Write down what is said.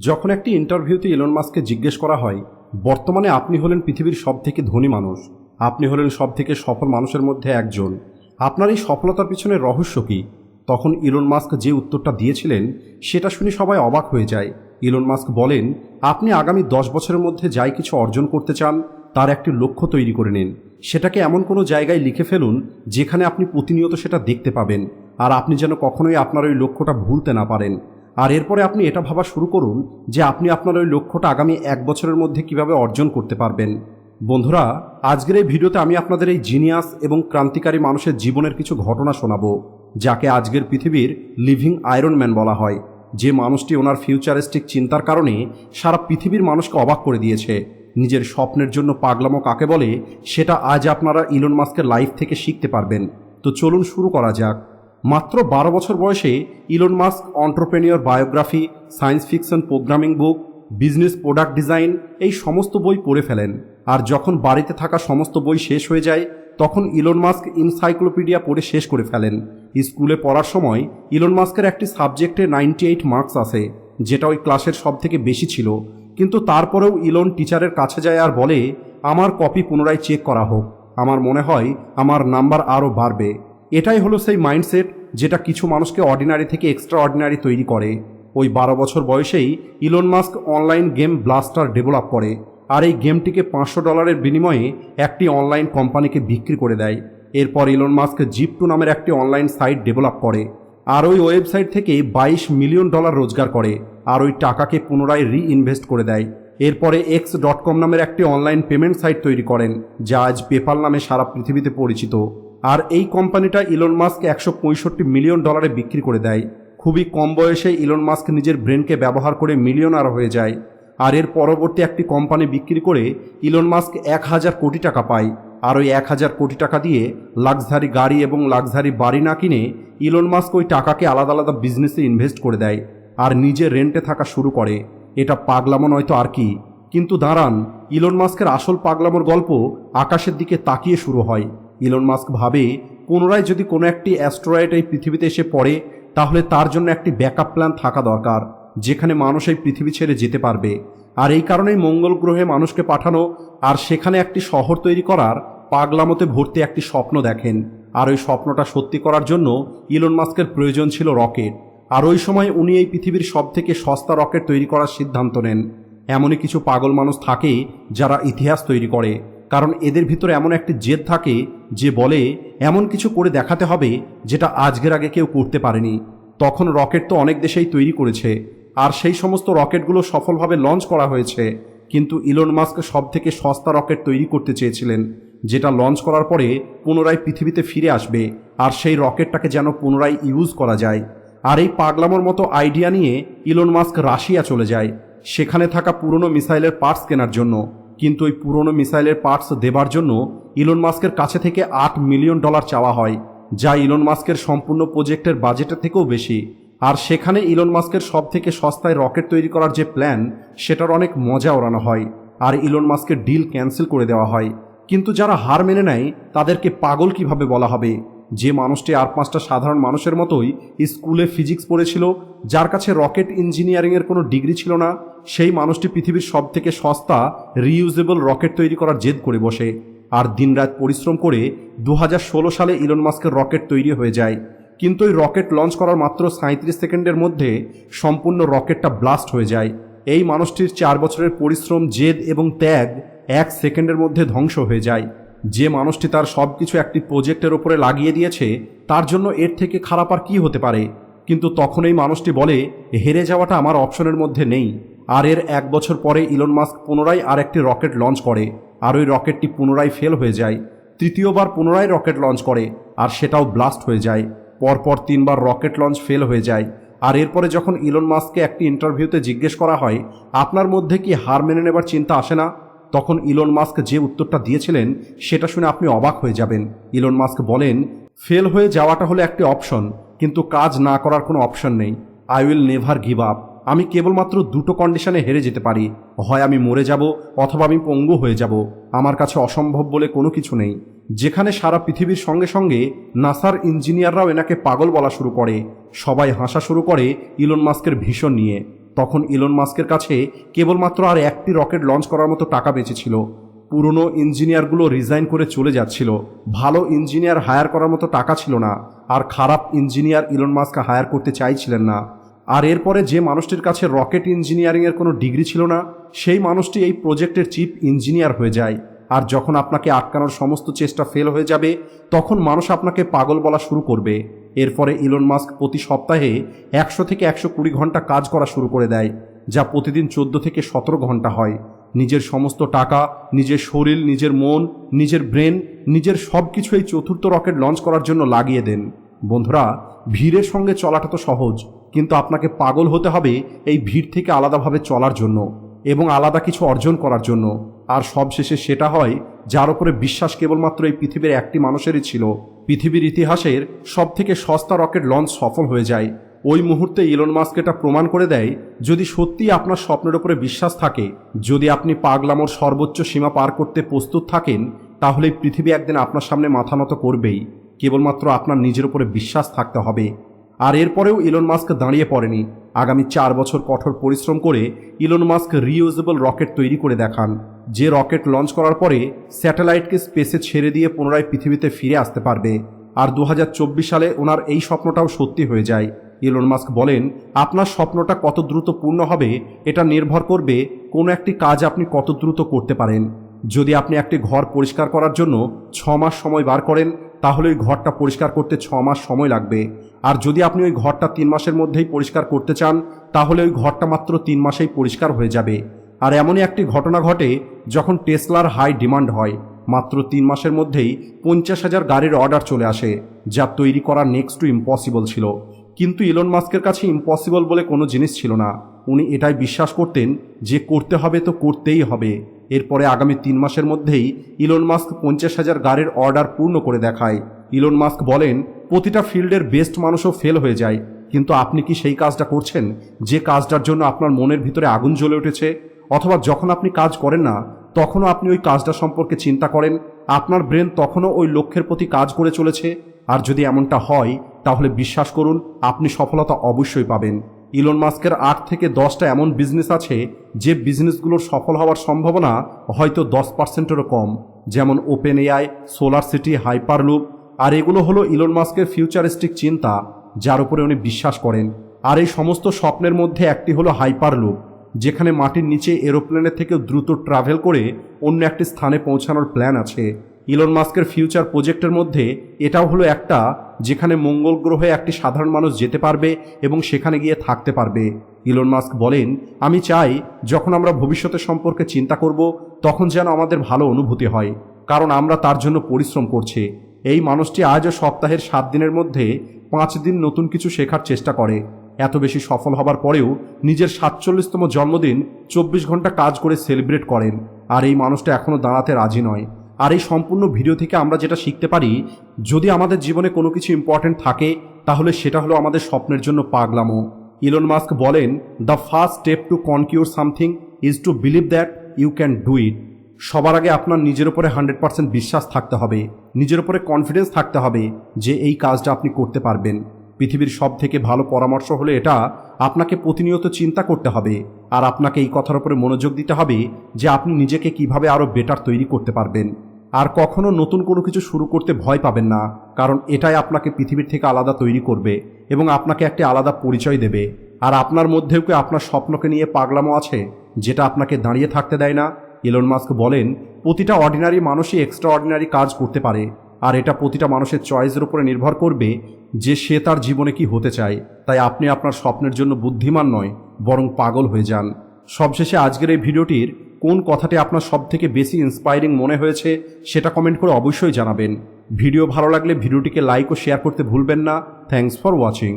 যখন একটি ইন্টারভিউতে ইলন মাস্ককে জিজ্ঞেস করা হয়, বর্তমানে আপনি হলেন পৃথিবীর সব থেকে ধনী মানুষ। আপনি হলেন সব থেকে সফল মানুষের মধ্যে একজন। আপনার এই সফলতার পিছনে রহস্য কী? তখন ইলন মাস্ক যে উত্তরটা দিয়েছিলেন, সেটা শুনে সবাই অবাক হয়ে যায়। ইলন মাস্ক বলেন, আপনি আগামী দশ বছরের মধ্যে যাই কিছু অর্জন করতে চান, তার একটি লক্ষ্য তৈরি করে নিন। সেটাকে এমন কোনো জায়গায় লিখে ফেলুন, যেখানে আপনি প্রতিনিয়ত সেটা দেখতে পাবেন। আর আপনি যেন কখনোই আপনার ওই লক্ষ্যটা ভুলতে না পারেন। আর এরপরে আপনি এটা ভাবা শুরু করুন যে আপনি আপনার ওই লক্ষ্যটা আগামী এক বছরের মধ্যে কীভাবে অর্জন করতে পারবেন। বন্ধুরা, আজকের এই ভিডিওতে আমি আপনাদের এই জিনিয়াস এবং ক্রান্তিকারী মানুষের জীবনের কিছু ঘটনা শোনাবো, যাকে আজকের পৃথিবীর লিভিং আয়রন ম্যান বলা হয়। যে মানুষটি ওনার ফিউচারিস্টিক চিন্তার কারণে সারা পৃথিবীর মানুষকে অবাক করে দিয়েছে। নিজের স্বপ্নের জন্য পাগলামো কাকে বলে, সেটা আজ আপনারা ইলন মাস্কের লাইফ থেকে শিখতে পারবেন। তো চলুন শুরু করা যাক। মাত্র বারো বছর বয়সে Elon Musk entrepreneur biography, science fiction programming book, business product design এই সমস্ত বই পড়ে ফেলেন। আর যখন বাড়িতে থাকা সমস্ত বই শেষ হয়ে যায়, তখন ইলন মাস্ক ইনসাইক্লোপিডিয়া পড়ে শেষ করে ফেলেন। স্কুলে পড়ার সময় ইলন মাস্কের একটি সাবজেক্টে নাইনটি এইট মার্কস আসে যেটা ওই ক্লাসের সব থেকে বেশি ছিল। কিন্তু তারপরেও ইলন টিচারের কাছে যায় আর বলে, আমার কপি পুনরায় চেক করা হোক। আমার মনে হয় আমার নাম্বার আরও বাড়বে। এটাই হলো সেই মাইন্ডসেট যেটা কিছু মানুষকে অর্ডিনারি থেকে এক্সট্রা অর্ডিনারি তৈরি করে। ওই বারো বছর বয়সেই Elon Musk online game Blastar develop করে আর এই গেমটিকে পাঁচশো ডলারের বিনিময়ে একটি অনলাইন কোম্পানিকে বিক্রি করে দেয়। এরপর ইলন মাস্ক জিপটু নামের একটি অনলাইন সাইট ডেভেলপ করে আর ওই ওয়েবসাইট থেকে বাইশ মিলিয়ন ডলার রোজগার করে আর ওই টাকাকে পুনরায় রিইনভেস্ট করে দেয়। এরপরে এক্স ডট কম নামের একটি অনলাইন পেমেন্ট সাইট তৈরি করেন, যা আজ পেপাল নামে সারা পৃথিবীতে পরিচিত। আর এই কোম্পানিটা ইলন মাস্ক একশো পঁয়ষট্টি মিলিয়ন ডলারে বিক্রি করে দেয়। খুবই কম বয়সে ইলন মাস্ক নিজের ব্রেনকে ব্যবহার করে মিলিয়নার হয়ে যায়। আর এর পরবর্তী একটি কোম্পানি বিক্রি করে ইলন মাস্ক এক হাজার কোটি টাকা পায়। আর ওই এক হাজার কোটি টাকা দিয়ে লাক্সারি গাড়ি এবং লাক্সারি বাড়ি না কিনে ইলন মাস্ক ওই টাকাকে আলাদা আলাদা বিজনেসে ইনভেস্ট করে দেয় আর নিজে রেন্টে থাকা শুরু করে। এটা পাগলামো নয়তো আর কি? কিন্তু দাঁড়ান ইলন মাস্কের আসল পাগলামোর গল্প আকাশের দিকে তাকিয়ে শুরু হয়। ইলন মাস্ক ভাবে, পুনরায় যদি কোনো একটি অ্যাস্ট্রয়েড এই পৃথিবীতে এসে পড়ে, তাহলে তার জন্য একটি ব্যাকআপ প্ল্যান থাকা দরকার, যেখানে মানুষ এই পৃথিবী ছেড়ে যেতে পারবে। আর এই কারণেই মঙ্গল গ্রহে মানুষকে পাঠানো আর সেখানে একটি শহর তৈরি করার পাগলামতে ভর্তি একটি স্বপ্ন দেখেন। আর ওই স্বপ্নটা সত্যি করার জন্য ইলন মাস্কের প্রয়োজন ছিল রকেট। আর ওই সময় উনি এই পৃথিবীর সব থেকে সস্তা রকেট তৈরি করার সিদ্ধান্ত নেন। এমনই কিছু পাগল মানুষ থাকে যারা ইতিহাস তৈরি করে। কারণ এদের ভিতরে এমন একটি জেদ থাকে যে বলে, এমন কিছু করে দেখাতে হবে যেটা আজকের আগে কেউ করতে পারেনি। তখন রকেট তো অনেক দেশেই তৈরি করেছে, আর সেই সমস্ত রকেটগুলো সফলভাবে লঞ্চ করা হয়েছে। কিন্তু ইলন মাস্ক সব থেকে সস্তা রকেট তৈরি করতে চেয়েছিলেন, যেটা লঞ্চ করার পরে পুনরায় পৃথিবীতে ফিরে আসবে, আর সেই রকেটটাকে যেন পুনরায় ইউজ করা যায়। আর এই পাগলামোর মতো আইডিয়া নিয়ে ইলন মাস্ক রাশিয়া চলে যায়, সেখানে থাকা পুরনো মিসাইলের পার্টস কেনার জন্য। কিন্তু ওই পুরনো মিসাইলের পার্টস দেবার জন্য ইলন মাস্কের কাছে থেকে আট মিলিয়ন ডলার চাওয়া হয়, যা ইলন মাস্কের সম্পূর্ণ প্রজেক্টের বাজেটের থেকেও বেশি। আর সেখানে ইলন মাস্কের সব থেকে সস্তায় রকেট তৈরি করার যে প্ল্যান, সেটার অনেক মজা ওড়ানো হয়, আর ইলন মাস্কের ডিল ক্যান্সেল করে দেওয়া হয়। কিন্তু যারা হার মেনে নেয়, তাদেরকে পাগল কীভাবে বলা হবে? যে মানুষটি আর পাঁচটা সাধারণ মানুষের মতোই স্কুলে ফিজিক্স পড়েছিল, যার কাছে রকেট ইঞ্জিনিয়ারিংয়ের কোনো ডিগ্রি ছিল না সেই মানুষটি পৃথিবীর সব থেকে সস্তা রিইউজেবল রকেট তৈরি করার জেদ করে বসে আর দিনরাত পরিশ্রম করে দু হাজার ষোলো সালে ইলন মাস্কের রকেট তৈরি হয়ে যায়। কিন্তু ওই রকেট লঞ্চ করার মাত্র সাঁত্রিশ সেকেন্ডের মধ্যে সম্পূর্ণ রকেটটা ব্লাস্ট হয়ে যায়। এই মানুষটির চার বছরের পরিশ্রম, জেদ এবং ত্যাগ এক সেকেন্ডের মধ্যে ধ্বংস হয়ে যায়। যে মানুষটি তার সব কিছু একটি প্রজেক্টের ওপরে লাগিয়ে দিয়েছে, তার জন্য এর থেকে খারাপ আর কী হতে পারে? কিন্তু তখন এই মানুষটি বলে, হেরে যাওয়াটা আমার অপশনের মধ্যে নেই। আর এর এক বছর পরে ইলন মাস্ক পুনরায় আর একটি রকেট লঞ্চ করে, আর ওই রকেটটি পুনরায় ফেল হয়ে যায়, তৃতীয়বার পুনরায় রকেট লঞ্চ করে, আর সেটাও ব্লাস্ট হয়ে যায়। পরপর তিনবার রকেট লঞ্চ ফেল হয়ে যায়। আর এরপরে যখন ইলন মাস্ককে একটি ইন্টারভিউতে জিজ্ঞেস করা হয়, আপনার মধ্যে কি হার মেনে নেবার চিন্তা আসে না? তখন ইলন মাস্ক যে উত্তরটা দিয়েছিলেন, সেটা শুনে আপনি অবাক হয়ে যাবেন। ইলন মাস্ক বলেন, ফেল হয়ে যাওয়াটা হলো একটি অপশন, কিন্তু কাজ না করার কোনো অপশন নেই। I will never give up. আমি কেবলমাত্র দুটো কন্ডিশনে হেরে যেতে পারি। হয় আমি মরে যাব, অথবা আমি পঙ্গু হয়ে যাব। আমার কাছে অসম্ভব বলে কোনো কিছু নেই। যেখানে সারা পৃথিবীর সঙ্গে সঙ্গে নাসার ইঞ্জিনিয়াররাও এনাকে পাগল বলা শুরু করে। সবাই হাসা শুরু করে ইলন মাস্কের ভীষণ নিয়ে। তখন ইলন মাস্কের কাছে কেবলমাত্র আর একটি রকেট লঞ্চ করার মতো টাকা বেঁচেছিল। পুরনো ইঞ্জিনিয়ারগুলো রিজাইন করে চলে যাচ্ছিল। ভালো ইঞ্জিনিয়ার হায়ার করার মতো টাকা ছিল না। আর খারাপ ইঞ্জিনিয়ার ইলন মাস্ক হায়ার করতে চাইছিলেন না। আর এরপরে যে মানুষটির কাছে রকেট ইঞ্জিনিয়ারিংয়ের কোনো ডিগ্রি ছিল না, সেই মানুষটি এই প্রজেক্টের চিফ ইঞ্জিনিয়ার হয়ে যায়। আর যখন আপনাকে আটকানোর সমস্ত চেষ্টা ফেল হয়ে যাবে, তখন মানুষ আপনাকে পাগল বলা শুরু করবে। এরপরে ইলন মাস্ক প্রতি সপ্তাহে একশো থেকে একশো কুড়ি ঘণ্টা কাজ করা শুরু করে দেয়, যা প্রতিদিন চোদ্দ থেকে সতেরো ঘণ্টা হয়। নিজের সমস্ত টাকা, নিজের শরীর, নিজের মন, নিজের ব্রেন, নিজের সব কিছু এই চতুর্থ রকেট লঞ্চ করার জন্য লাগিয়ে দেন। বন্ধুরা, ভিড়ের সঙ্গে চলাটা তো সহজ। কিন্তু আপনাকে পাগল হতে হবে এই ভিড় থেকে আলাদাভাবে চলার জন্য এবং আলাদা কিছু অর্জন করার জন্য। আর সবশেষে সেটা হয়, যার উপরে বিশ্বাস কেবলমাত্র এই পৃথিবীর একটি মানুষেরই ছিল। পৃথিবীর ইতিহাসের সব থেকে সস্তা রকেট লঞ্চ সফল হয়ে যায়। ওই মুহূর্তে ইলন মাস্ক এটা প্রমাণ করে দেয়, যদি সত্যি আপনার স্বপ্নের উপরে বিশ্বাস থাকে, যদি আপনি পাগলামোর সর্বোচ্চ সীমা পার করতে প্রস্তুত থাকেন, তাহলে পৃথিবী একদিন আপনার সামনে মাথা নত করবেই। কেবলমাত্র আপনার নিজের উপরে বিশ্বাস থাকতে হবে। আর এরপরেও ইলন মাস্ক দাঁড়িয়ে পড়েনি। আগামী চার বছর কঠোর পরিশ্রম করে ইলন মাস্ক রিইউজেবল রকেট তৈরি করে দেখান, যে রকেট লঞ্চ করার পরে স্যাটেলাইটকে স্পেসে ছেড়ে দিয়ে পুনরায় পৃথিবীতে ফিরে আসতে পারবে। আর দু হাজার চব্বিশ সালে ওনার এই স্বপ্নটাও সত্যি হয়ে যায়। ইলন মাস্ক বলেন, আপনার স্বপ্নটা কত দ্রুত পূর্ণ হবে, এটা নির্ভর করবে কোনো একটি কাজ আপনি কত দ্রুত করতে পারেন। যদি আপনি একটি ঘর পরিষ্কার করার জন্য ছ মাস সময় বার করেন, তাহলে ওই ঘরটা পরিষ্কার করতে ছ মাস সময় লাগবে। আর যদি আপনি ওই ঘরটা তিন মাসের মধ্যেই পরিষ্কার করতে চান, তাহলে ওই ঘরটা মাত্র তিন মাসেই পরিষ্কার হয়ে যাবে। আর এমনই একটি ঘটনা ঘটে যখন টেসলার হাই ডিমান্ড হয়। মাত্র তিন মাসের মধ্যেই পঞ্চাশ হাজার গাড়ির অর্ডার চলে আসে, যা তৈরি করা নেক্সট টু ইম্পসিবল ছিল। কিন্তু ইলন মাস্কের কাছে ইম্পসিবল বলে কোনো জিনিস ছিল না। উনি এটাই বিশ্বাস করতেন যে করতে হবে তো করতেই হবে। এরপরে আগামী তিন মাসের মধ্যেই ইলন মাস্ক পঞ্চাশ হাজার গাড়ির অর্ডার পূর্ণ করে দেখায়। ইলন মাস্ক বলেন প্রতিটা ফিল্ডের বেস্ট মানুষও ফেল হয়ে যায়। কিন্তু আপনি কি সেই কাজটা করছেন? যে কাজটার জন্য আপনার মনের ভিতরে আগুন জ্বলে উঠেছে? অথবা যখন আপনি কাজ করেন না, তখনও আপনি ওই কাজটা সম্পর্কে চিন্তা করেন? আপনার ব্রেন তখনও ওই লক্ষ্যের প্রতি কাজ করে চলেছে? আর যদি এমনটা হয়, তাহলে বিশ্বাস করুন, আপনি সফলতা অবশ্যই পাবেন। ইলন মাস্কের আট থেকে দশটা এমন বিজনেস আছে, যে বিজনেসগুলোর সফল হওয়ার সম্ভাবনা হয়তো দশ পার্সেন্টেরও কম। যেমন open AI solar city, hyperloop আর এগুলো হলো ইলন মাস্কের ফিউচারিস্টিক চিন্তা, যার উপরে উনি বিশ্বাস করেন। আর এই সমস্ত স্বপ্নের মধ্যে একটি হলো হাইপারলুপ, যেখানে মাটির নিচে এরোপ্লেনের থেকে দ্রুত ট্রাভেল করে অন্য একটি স্থানে পৌঁছানোর প্ল্যান আছে। ইলন মাস্কের ফিউচার প্রজেক্টের মধ্যে এটাও হলো একটা, যেখানে মঙ্গল গ্রহে একটি সাধারণ মানুষ যেতে পারবে এবং সেখানে গিয়ে থাকতে পারবে। ইলন মাস্ক বলেন, আমি চাই যখন আমরা ভবিষ্যতের সম্পর্কে চিন্তা করব, তখন যেন আমাদের ভালো অনুভূতি হয়, কারণ আমরা তার জন্য পরিশ্রম করছি। এই মানুষটি আজও সপ্তাহের সাত দিনের মধ্যে পাঁচ দিন নতুন কিছু শেখার চেষ্টা করে। এত বেশি সফল হবার পরেও নিজের সাতচল্লিশতম জন্মদিন চব্বিশ ঘণ্টা কাজ করে সেলিব্রেট করেন। আর এই মানুষটা এখনও দাঁড়াতে রাজি নয়। আর এই সম্পূর্ণ ভিডিও থেকে আমরা যেটা শিখতে পারি, যদি আমাদের জীবনে কোনো কিছু ইম্পর্ট্যান্ট থাকে, তাহলে সেটা হলো আমাদের স্বপ্নের জন্য পাগলামো। ইলন মাস্ক বলেন the first step to conquer something is to believe that you can do it সবার আগে আপনার নিজের উপরে হান্ড্রেড পার্সেন্ট বিশ্বাস থাকতে হবে, নিজের উপরে কনফিডেন্স থাকতে হবে যে এই কাজটা আপনি করতে পারবেন। পৃথিবীর সব থেকে ভালো পরামর্শ হলো এটা, আপনাকে প্রতিনিয়ত চিন্তা করতে হবে আর আপনাকে এই কথার উপরে মনোযোগ দিতে হবে যে আপনি নিজেকে কীভাবে আরও বেটার তৈরি করতে পারবেন। আর কখনও নতুন কোনো কিছু শুরু করতে ভয় পাবেন না, কারণ এটাই আপনাকে পৃথিবীর থেকে আলাদা তৈরি করবে এবং আপনাকে একটি আলাদা পরিচয় দেবে। আর আপনার মধ্যেও কি আপনার স্বপ্নকে নিয়ে পাগলামো আছে, যেটা আপনাকে দাঁড়িয়ে থাকতে দেয় না? ইলন মাস্ক বলেন, প্রতিটা অর্ডিনারি মানুষই এক্সট্রা অর্ডিনারি কাজ করতে পারে, আর এটা প্রতিটা মানুষের চয়েসের উপরে নির্ভর করবে যে সে তার জীবনে কি হতে চায়। তাই আপনি আপনার স্বপ্নের জন্য বুদ্ধিমান নয়, বরং পাগল হয়ে যান। সবশেষে আজকের এই ভিডিওটির কোন কথাটি আপনার সব থেকে বেশি ইন্সপায়ারিং মনে হয়েছে, সেটা কমেন্ট করে অবশ্যই জানাবেন। ভিডিও ভালো লাগলে ভিডিওটিকে লাইক ও শেয়ার করতে ভুলবেন না। Thanks for watching